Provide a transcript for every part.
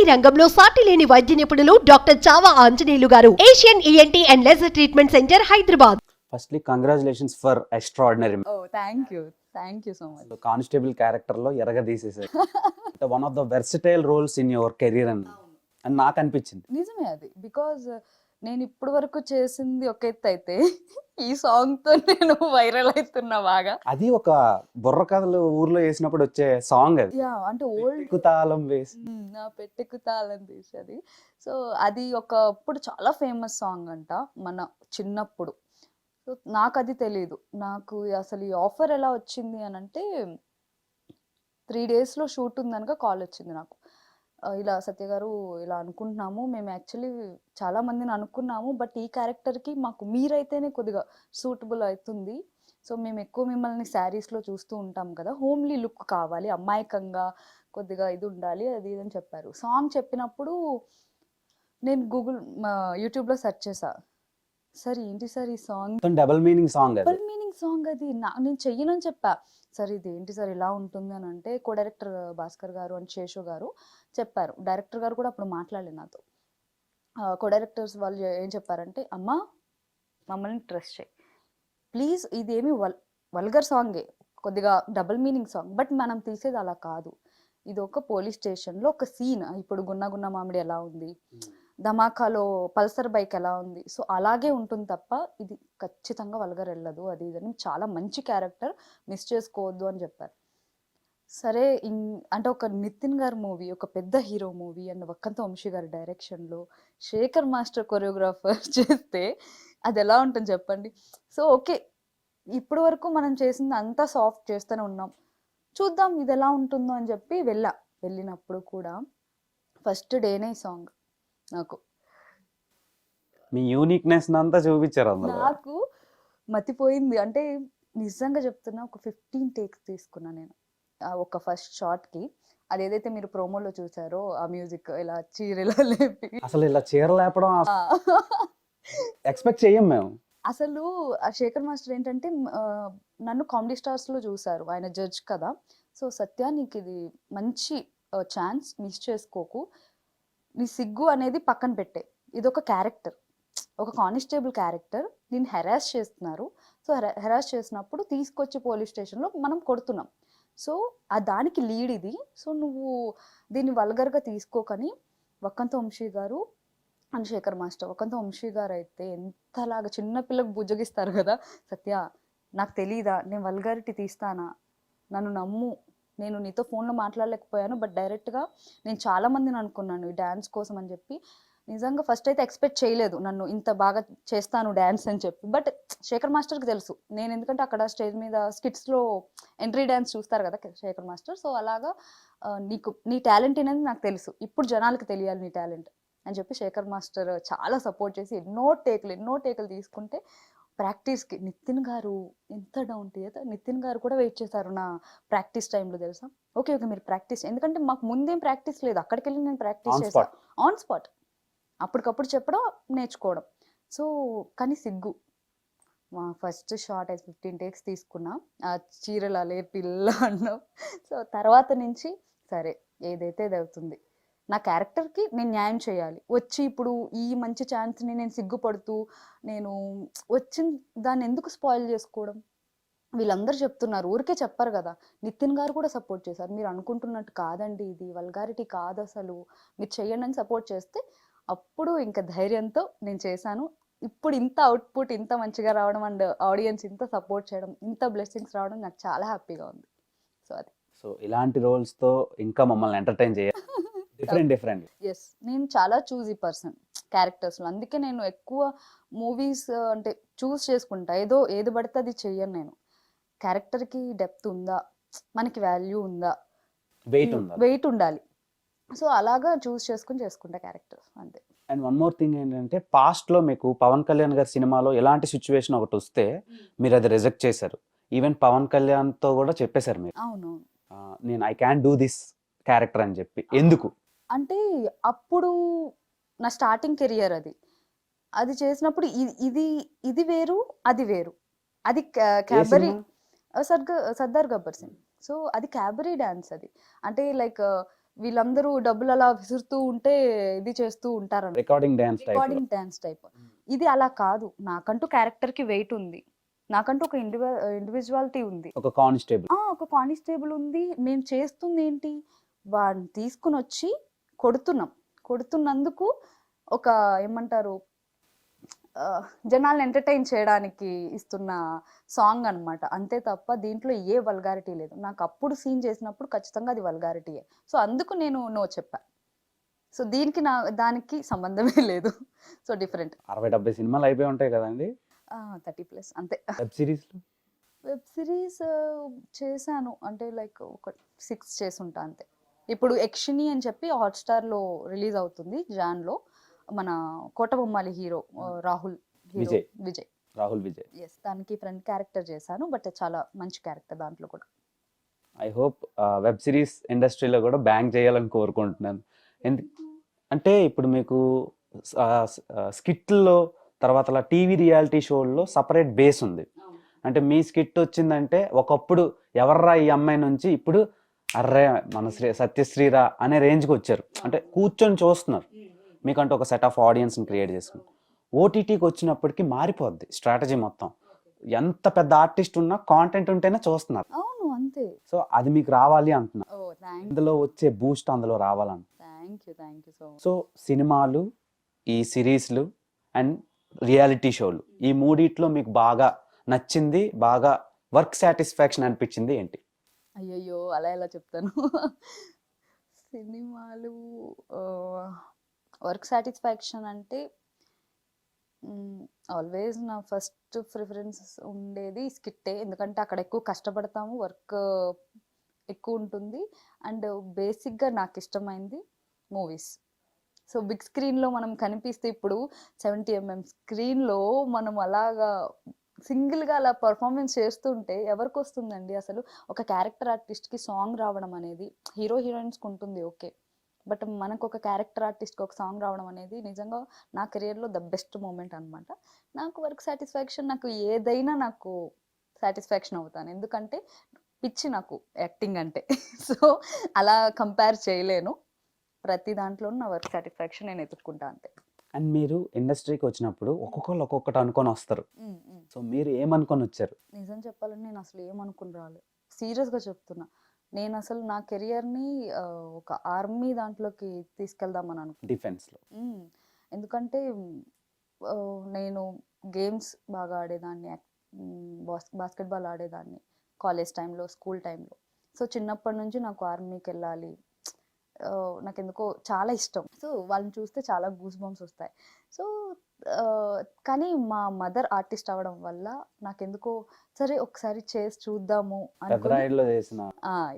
ENT రంగంలో సాటి లేని వైద్య నిపుణులు డాక్టర్ చావా ఆంజనేయులు గారు. Asian ENT and laser treatment centre Hyderabad. Firstly congratulations for extraordinary oh thank you thank you so much constable క్యారెక్టర్లో ఎరగ తీసేసారు one of the versatile roles in your career అని అని నాకు అనిపించింది. నిజమే అది. బికాజ్ నేను ఇప్పటి వరకు చేసింది ఒక ఎత్తు అయితే ఈ సాంగ్తో నేను వైరల్ అవుతున్నా బాగా. అది ఒక బుర్ర కథలు ఊర్లో వేసినప్పుడు వచ్చే సాంగ్ అది. యా అంటే ఓల్డ్ ఎక్కుతాళం వేసి. నా పెట్టెకు తాళం తీసేది సో అది ఒక అప్పుడు చాలా ఫేమస్ సాంగ్ అంట మన చిన్నప్పుడు. సో నాకు అది తెలియదు నాకు అసలు ఈ ఆఫర్ ఎలా వచ్చింది అని అంటే త్రీ డేస్లో షూట్ ఉందనక కాల్ వచ్చింది నాకు. ఇలా సత్య గారు ఇలా అనుకుంటున్నాము. మేము యాక్చువల్లీ చాలా మందిని అనుకున్నాము. బట్ ఈ క్యారెక్టర్కి మాకు మీరైతేనే కొద్దిగా సూటబుల్ అవుతుంది సో మేము ఎక్కువ మిమ్మల్ని శారీస్లో చూస్తూ ఉంటాం కదా. హోమ్లీ లుక్ కావాలి. అమాయకంగా కొద్దిగా ఇది ఉండాలి అది ఇది అని చెప్పారు. సాంగ్ చెప్పినప్పుడు నేను గూగుల్ యూట్యూబ్లో సెర్చ్ చేసా సార్ ఏంటి సార్ ఈ song? Double meaning song double meaning song అది. నా నేను చెయ్యనని చెప్పా. సార్ ఇది ఏంటి సార్ ఇలా ఉంటుంది అని అంటే కో డైరెక్టర్ భాస్కర్ గారు అండ్ శేషు గారు చెప్పారు. డైరెక్టర్ గారు కూడా అప్పుడు మాట్లాడలేదు నాతో. కో డైరెక్టర్స్ వాళ్ళు ఏం చెప్పారంటే అమ్మా మమ్మల్ని ట్రస్ట్ చేయి. ప్లీజ్ ఇదేమి వల్ వల్గర్ సాంగే. కొద్దిగా డబుల్ మీనింగ్ సాంగ్. బట్ మనం తీసేది అలా కాదు. ఇది ఒక పోలీస్ స్టేషన్లో ఒక సీన్. ఇప్పుడు గున్న గున్న మామిడి ఎలా ఉంది? ధమాకాలో పల్సర్ బైక్ ఎలా ఉంది? సో అలాగే ఉంటుంది తప్ప ఇది ఖచ్చితంగా వల్గర్ వెళ్ళదు అది ఇదని చాలా మంచి క్యారెక్టర్. మిస్ చేసుకోవద్దు అని చెప్పారు. సరే ఇన్- అంటే ఒక నితిన్ గారి మూవీ ఒక పెద్ద hero movie and Vakkantham Vamsi గారి డైరెక్షన్లో శేఖర్ మాస్టర్ కొరియోగ్రాఫర్ చేస్తే అది ఎలా ఉంటుంది చెప్పండి? So okay. ఇప్పటి వరకు మనం చేసింది అంతా సాఫ్ట్ చేస్తూనే ఉన్నాం. చూద్దాం ఇది ఎలా ఉంటుందో అని చెప్పి వెళ్ళా. వెళ్ళినప్పుడు కూడా ఫస్ట్ డేనే సాంగ్. నాకు. మీ యూనిక్నెస్ అంతా చూపించారు అందులో. నాకు మతిపోయింది. అంటే నిజంగా చెప్తున్నా ఒక ఫిఫ్టీన్ టేక్స్ తీసుకున్నా నేను. ఆ ఒక ఫస్ట్ షాట్కి అది ఏదైతే మీరు ప్రోమోలో చూసారో ఆ మ్యూజిక్ ఇలా చీరలా లేపి. అసలు ఇలా చీర లేపడం. ఎక్స్పెక్ట్ చెయ్యం మేము. అసలు ఆ శేఖర్ మాస్టర్ ఏంటంటే నన్ను కామెడీ స్టార్స్లో చూసారు. ఆయన జడ్జ్ కదా. సో సత్య నీకు ఇది మంచి ఛాన్స్ మిస్ చేసుకోకు. నీ సిగ్గు అనేది పక్కన పెట్టే. ఇది ఒక క్యారెక్టర్. ఒక కానిస్టేబుల్ క్యారెక్టర్ నేను హెరాస్ చేస్తున్నారు. సో హెరాస్ చేసినప్పుడు తీసుకొచ్చి పోలీస్ స్టేషన్లో మనం కొడుతున్నాం. సో ఆ దానికి లీడ్ ఇది. సో నువ్వు దీన్ని వల్గర్గా తీసుకోకని వక్కంత వంశీ గారు అండ్ శేఖర్ మాస్టర్ వక్కంత వంశీ గారు అయితే ఎంతలాగా చిన్నపిల్లకు బుజ్జగిస్తారు కదా. సత్య నాకు తెలీదా? నేను వల్గారిటీ తీస్తానా? నన్ను నమ్ము. నేను నీతో ఫోన్లో మాట్లాడలేకపోయాను బట్ డైరెక్ట్గా నేను చాలా మందిని అనుకున్నాను ఈ డ్యాన్స్ కోసం అని చెప్పి. నిజంగా ఫస్ట్ అయితే ఎక్స్పెక్ట్ చేయలేదు నన్ను ఇంత బాగా చేస్తాను డ్యాన్స్ అని చెప్పి. బట్ శేఖర్ మాస్టర్కి తెలుసు. నేను ఎందుకంటే అక్కడ స్టేజ్ మీద స్కిట్స్లో ఎంట్రీ డ్యాన్స్ చూస్తారు కదా శేఖర్ మాస్టర్. సో అలాగా నీకు నీ టాలెంట్ అనేది నాకు తెలుసు. ఇప్పుడు జనాలకి తెలియాలి నీ టాలెంట్ అని చెప్పి శేఖర్ మాస్టర్ చాలా సపోర్ట్ చేసి ఎన్నో టేకులు ఎన్నో టేకులు తీసుకుంటే ప్రాక్టీస్కి. నితిన్ గారు ఎంత డౌన్ టు నితిన్ గారు కూడా వెయిట్ చేశారు నా ప్రాక్టీస్ టైంలో తెలుసా? ఓకే ఓకే మీరు ప్రాక్టీస్ ఎందుకంటే మాకు ముందేం ప్రాక్టీస్ లేదు. అక్కడికి వెళ్ళి నేను ప్రాక్టీస్ స్పాట్ ఆన్ స్పాట్ అప్పటికప్పుడు చెప్పడం నేర్చుకోవడం. సో కానీ సిగ్గు. మా ఫస్ట్ షార్ట్ అయితే ఫిఫ్టీన్ టేక్స్ తీసుకున్నా. ఆ చీరలు అలే పిల్ల అన్నాం. సో తర్వాత నుంచి సరే ఏదైతే అది అవుతుంది. నా క్యారెక్టర్కి నేను న్యాయం చేయాలి. వచ్చి ఇప్పుడు ఈ మంచి ఛాన్స్ని నేను సిగ్గుపడుతూ నేను వచ్చిన దాన్ని ఎందుకు స్పాయిల్ చేసుకోవడం? వీళ్ళందరూ చెప్తున్నారు. ఊరికే చెప్పారు కదా. నితిన్ గారు కూడా సపోర్ట్ చేశారు. మీరు అనుకుంటున్నట్టు కాదండి ఇది. వల్గారిటీ కాదు అసలు. మీరు చెయ్యండి అని సపోర్ట్ చేస్తే అప్పుడు ఇంకా ధైర్యంతో నేను చేశాను. ఇప్పుడు ఇంత అవుట్పుట్ ఇంత మంచిగా రావడం అండ్ ఆడియన్స్ ఇంత సపోర్ట్ చేయడం ఇంత బ్లెస్సింగ్స్ రావడం నాకు చాలా హ్యాపీగా ఉంది. సో అది. సో ఇలాంటి రోల్స్తో ఇంకా మమ్మల్ని ఎంటర్టైన్ చేయాలి డిఫరెంట్ డిఫరెంట్ ఎస్ నేను చాలా చూజీ పర్సన్ క్యారెక్టర్స్లో అందుకే నేను ఎక్కువ మూవీస్ అంటే చూస్ చేసుకుంటా. ఏదో ఏది పడితే అది చెయ్యను నేను. క్యారెక్టర్కి డెప్త్ ఉందా? మనకి వాల్యూ ఉందా? వెయిట్ ఉండాలి వెయిట్ ఉండాలి. సో అలాగా చూస్ చేసుకుని చేసుకుంటా క్యారెక్టర్స్ అంతే. అండ్ వన్ మోర్ థింగ్ ఏంటంటే పాస్ట్లో మీకు పవన్ కళ్యాణ్ గారి సినిమాలో ఎలాంటి సిచ్యువేషన్ ఒకటి వస్తే మీరు అది రిజెక్ట్ చేశారు. ఈవెన్ పవన్ కళ్యాణ్తో కూడా చెప్పేశారు మీరు. అవునవును. ఆ, నేను I can do this character అని చెప్పి. ఎందుకు? అంటే అప్పుడు నా స్టార్టింగ్ కెరియర్ అది. అది చేసినప్పుడు ఇ- ఇది ఇది వేరు అది వేరు. అది ఏ క్యాబరీ సినిమా? సర్గ సర్దార్ గబ్బర్ సింగ్ సో అది క్యాబరీ డ్యాన్స్ అది. అంటే లైక్ వీళ్ళందరూ డబ్బులు అలా విసురుతూ ఉంటే ఇది చేస్తూ ఉంటారు recording dance type recording dance type ఇది అలా కాదు. నాకంటూ క్యారెక్టర్కి వెయిట్ ఉంది. నాకంటూ ఒక ఇండివి ఇండివిజువాలిటీ ఉంది. ఒక కానిస్టేబుల్ ఆ ఒక కానిస్టేబుల్ ఉంది. నేను చేస్తుంది ఏంటి వాడిని తీసుకుని వచ్చి కొడుతున్నాం. కొడుతున్నందుకు ఒక ఏమంటారు జనాల్ని ఎంటర్టైన్ చేయడానికి ఇస్తున్న సాంగ్ అన్నమాట. అంతే తప్ప దీంట్లో ఏ వల్గారిటీ లేదు. నాకు అప్పుడు సీన్ చేసినప్పుడు ఖచ్చితంగా అది వల్గారిటీయే సో అందుకు నేను నో చెప్పా. సో దీనికి నా దానికి సంబంధమే లేదు. సో డిఫరెంట్ అరవై డెబ్బై సినిమాలు అయిపోయి ఉంటాయి కదండి? థర్టీ ప్లస్ అంతే. వెబ్ సిరీస్ వెబ్ సిరీస్ చేశాను. అంటే లైక్ ఒక సిక్స్ చేసుంటా అంతే. ఇప్పుడు యక్షిని అని చెప్పి హాట్స్టార్లో రిలీజ్ అవుతుంది జాన్లో. మన Kotabommali hero Rahul hero Vijay. Vijay. Rahul Vijay. Yes దానికి ఫ్రెండ్ క్యారెక్టర్ చేశాను బట్ చాలా మంచి క్యారెక్టర్ దాంట్లో కూడా. ఐ హోప్ వెబ్ సిరీస్ ఇండస్ట్రీలో కూడా బ్యాంక్ చేయాలని కోరుకుంటున్నాను. అంటే ఇప్పుడు మీకు స్కిట్లో తర్వాత అలా టీవీ రియాలిటీ షోల్లో సపరేట్ బేస్ ఉంది. అంటే మీ స్కిట్ వచ్చిందంటే ఒకప్పుడు ఎవర్రా ఈ అమ్మాయి నుంచి ఇప్పుడు అర్రే మన శ్రీ సత్యశ్రీరా అనే రేంజ్కి వచ్చారు. అంటే కూర్చొని చూస్తున్నారు. మీకంటే ఒక సెట్ ఆఫ్ ఆడియన్స్ని క్రియేట్ చేసుకుని ఓటీటీకి వచ్చినప్పటికీ మారిపోద్ది స్ట్రాటజీ మొత్తం. ఎంత పెద్ద ఆర్టిస్ట్ ఉన్నా కాంటెంట్ ఉంటేనే చూస్తున్నారు. అవును అంతే. సో అది మీకు రావాలి అంటున్నా. ఓ థ్యాంక్ ఇందులో వచ్చే బూస్ట్ అందులో రావాలంట. మచ్ సో సినిమాలు ఈ సిరీస్లు అండ్ రియాలిటీ షోలు ఈ మూడిట్లో మీకు బాగా నచ్చింది బాగా వర్క్ సాటిస్ఫాక్షన్ అనిపించింది ఏంటి? అయ్యయ్యో! అలా ఎలా చెప్తాను? సినిమాలు వర్క్ సాటిస్ఫాక్షన్ అంటే ఆల్వేస్ నా ఫస్ట్ ప్రిఫరెన్స్ ఉండేది స్కిట్టే. ఎందుకంటే అక్కడ ఎక్కువ కష్టపడతాము వర్క్ ఎక్కువ ఉంటుంది. అండ్ బేసిక్గా నాకు ఇష్టమైంది మూవీస్. సో బిగ్ స్క్రీన్లో మనం కనిపిస్తే ఇప్పుడు సెవెంటీ ఎంఎం స్క్రీన్లో మనం అలాగా సింగిల్గా అలా పర్ఫార్మెన్స్ చేస్తుంటే ఎవరికి వస్తుందండి అసలు? ఒక క్యారెక్టర్ ఆర్టిస్ట్కి సాంగ్ రావడం అనేది హీరో హీరోయిన్స్కి ఉంటుంది ఓకే. బట్ మనకు ఒక క్యారెక్టర్ ఆర్టిస్ట్కి ఒక సాంగ్ రావడం అనేది నిజంగా నా కెరియర్లో ద బెస్ట్ మూమెంట్ అనమాట నాకు వర్క్ సాటిస్ఫాక్షన్ నాకు ఏదైనా నాకు సాటిస్ఫాక్షన్ అవుతాను. ఎందుకంటే పిచ్చి నాకు యాక్టింగ్ అంటే. సో అలా కంపేర్ చేయలేను. ప్రతి దాంట్లోనూ నా వర్క్ సాటిస్ఫాక్షన్ నేను ఎత్తుక్కుంటా అంతే. అండ్ మీరు ఇండస్ట్రీకి వచ్చినప్పుడు ఒక్కొక్కరు ఒక్కొక్కటి అనుకొని వస్తారు. సో మీరు ఏమనుకొని వచ్చారు? నిజం చెప్పాలంటే నేను అసలు ఏమనుకుని రాలేదు సీరియస్గా చెప్తున్నా. నేను అసలు నా కెరియర్ని ఒక ఆర్మీ దాంట్లోకి తీసుకెళ్దామని అనుకున్నాను డిఫెన్స్లో. ఎందుకంటే నేను గేమ్స్ బాగా ఆడేదాన్ని బాస్ బాస్కెట్బాల్ ఆడేదాన్ని కాలేజ్ టైంలో స్కూల్ టైంలో. సో చిన్నప్పటి నుంచి నాకు ఆర్మీకి వెళ్ళాలి నాకు ఎందుకో చాలా ఇష్టం. సో వాళ్ళని చూస్తే చాలా గూస్ బంప్స్ వస్తాయి. సో కానీ మా మదర్ ఆర్టిస్ట్ అవ్వడం వల్ల నాకెందుకో సరే ఒకసారి చేసి చూద్దాము చేసిన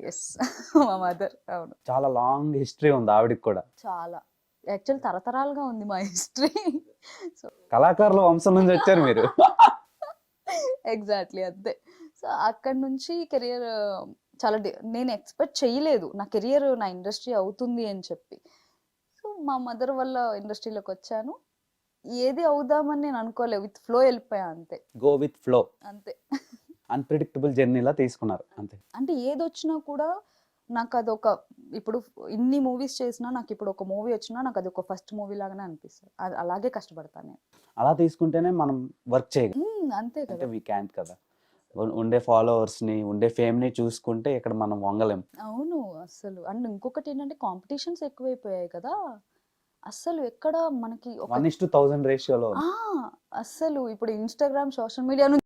ఎస్ మా మదర్ అవును. చాలా లాంగ్ హిస్టరీ ఉంది ఆవిడకి కూడా. చాలా. యాక్చువల్ తరతరాలుగా ఉంది మా హిస్టరీ. సో కళాకారుల వంశం నుంచి వచ్చారు మీరు. ఎగ్జాక్ట్లీ అంతే. సో అక్కడ నుంచి కెరియర్ చాలా నేను ఎక్స్పెక్ట్ చేయలేదు నా కెరియర్ నా ఇండస్ట్రీ అవుతుంది అని చెప్పి. సో మా మదర్ వల్ల ఇండస్ట్రీలోకి వచ్చాను. ఏది అవుదామని నేను అనుకోలేదు విత్ ఫ్లో వెళ్ళిపోయా అంతే. Go with flow. అంతే. అన్ప్రిడిక్టబుల్ జర్నీలా తీసుకున్నారు. అంతే. అంటే ఏది వచ్చినా కూడా నాకు అదొక ఇప్పుడు ఇన్ని మూవీస్ చేసినా నాకు ఇప్పుడు ఒక మూవీ వచ్చినా నాకు అది ఒక ఫస్ట్ మూవీ లాగానే అనిపిస్తుంది. అది అలాగే కష్టపడతాను నేను. అలా తీసుకుంటేనే మనం వర్క్ చేయగలం. అంతే కదా. వీ క్యాంట్ కదా. ఉండే followers ని ఉండే fame ని చూసుకుంటే ఇక్కడ మనం వంగలేం. అవును అస్సలు. అండ్ ఇంకొకటి ఏంటంటే కాంపిటీషన్స్ ఎక్కువైపోయాయి కదా! అస్సలు ఎక్కడ మనకి వన్ ఇస్ టు థౌసండ్ రేషియోలో ఆ, అస్సలు. ఇప్పుడు ఇన్స్టాగ్రామ్ సోషల్ మీడియా